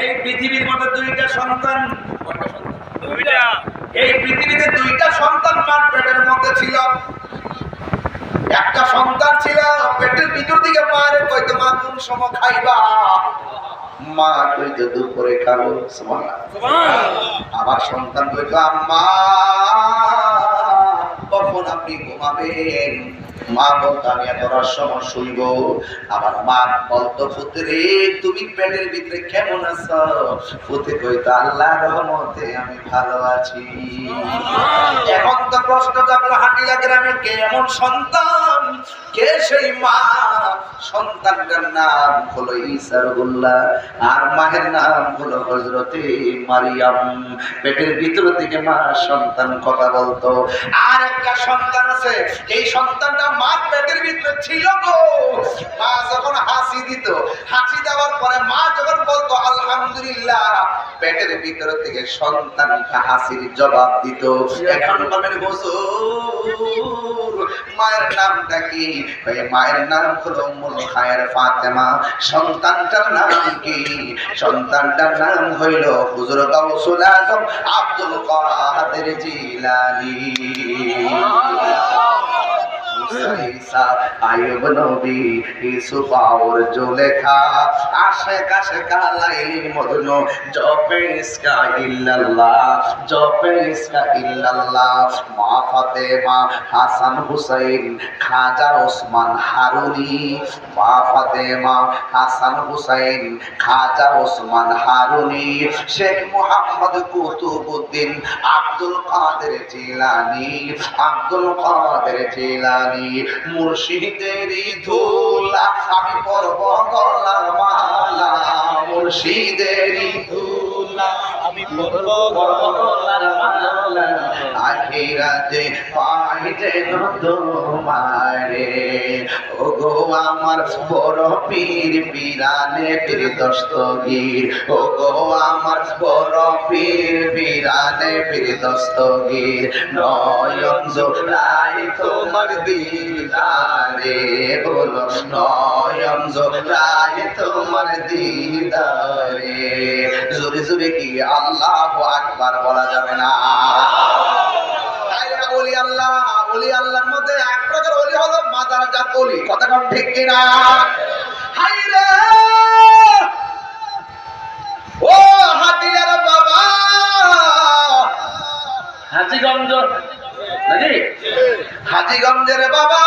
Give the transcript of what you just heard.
এই পৃথিবীর মধ্যে দুইটা সন্তান। এই পৃথিবীতে দুইটা সন্তান মার পেটের মধ্যে ছিল। একটা সন্তান ছিল পেটের ভিতর দিকে মারে কইতো মা কোন সময় খাইবা। মা কইতো দুপুরে খাব। সুবহানাল্লাহ। আবার সন্তান কইতো আম্মা কখন আপনি ঘুমাবেন মা বলতো আমি এত সময় শুনব আমার মা বলতো পুত্রে তুমি পেটের ভিতরে কেমন আছো? পুতে কইতো আল্লাহ রহমতে আমি ভালো আছি। এখন তো প্রশ্ন জাগলো হাটিলা গ্রামে কে এমন সন্তান? কে সেই মা? সন্তানটার নাম হলো ইসারুল্লাহ আর মায়ের নাম হলো হজরতে মারিয়াম। পেটের ভিতর থেকে মা সন্তান কথা বলতো। আর একটা সন্তান আছে, এই সন্তানটা মার পেটের ভিতরে ছিল গো। মা যখন হাসি দিত, হাসি দেওয়ার পরে মা যখন বলতো, আলহামদুলিল্লাহ। পেটের ভিতর থেকে সন্তানটা হাসির জবাব দিত। এখন বলেন, হুজুর, মায়ের নামটা কি? মায়ের নাম হলো উম্মুল খায়ের ফাতেমা। সন্তানটার নাম কি? সন্তানটার নাম হইল হুজুর গাউসুল আজম আব্দুল কাদের জিলানী। ঈসা নবী ইউসুফ মদন জপে ইসকা ইল্লাল্লাহ, জপে ইসকা ইল্লাল্লাহ। মা ফাতেমা, হাসান হুসাইন, খাজা ওসমান হারুনি। মা ফাতেমা, হাসান হুসাইন, খাজা ওসমান হারুনি। শেখ আব্দুল কাদের জিলানি, আব্দুল কাদের জিলানি। মুর্শিদেরই ধুলা আমি পরব গলার মালা। মুর্শিদেরই ধুলা আমি পড়ব গলার মালা। আখিরাতে পাইতে তোমারে ও গো আমার বড় পীর পিরানে পীর দস্তগীর। ও গো আমার পীর পিরানে পীর দস্তগীর নয়ন জোড়াই তোমার দিদারে বলো, নয়ন জোড়াই তোমার দিদারে। জোরে জোরে কি আল্লাহ আকবার বলা যাবে না? বলি আল্লাহ, বলি আল্লাহর মধ্যে এক প্রকার অলি হলো মাদার জাত কথা ঠিক কিনা? হাই রে হাজিগঞ্জের বাবা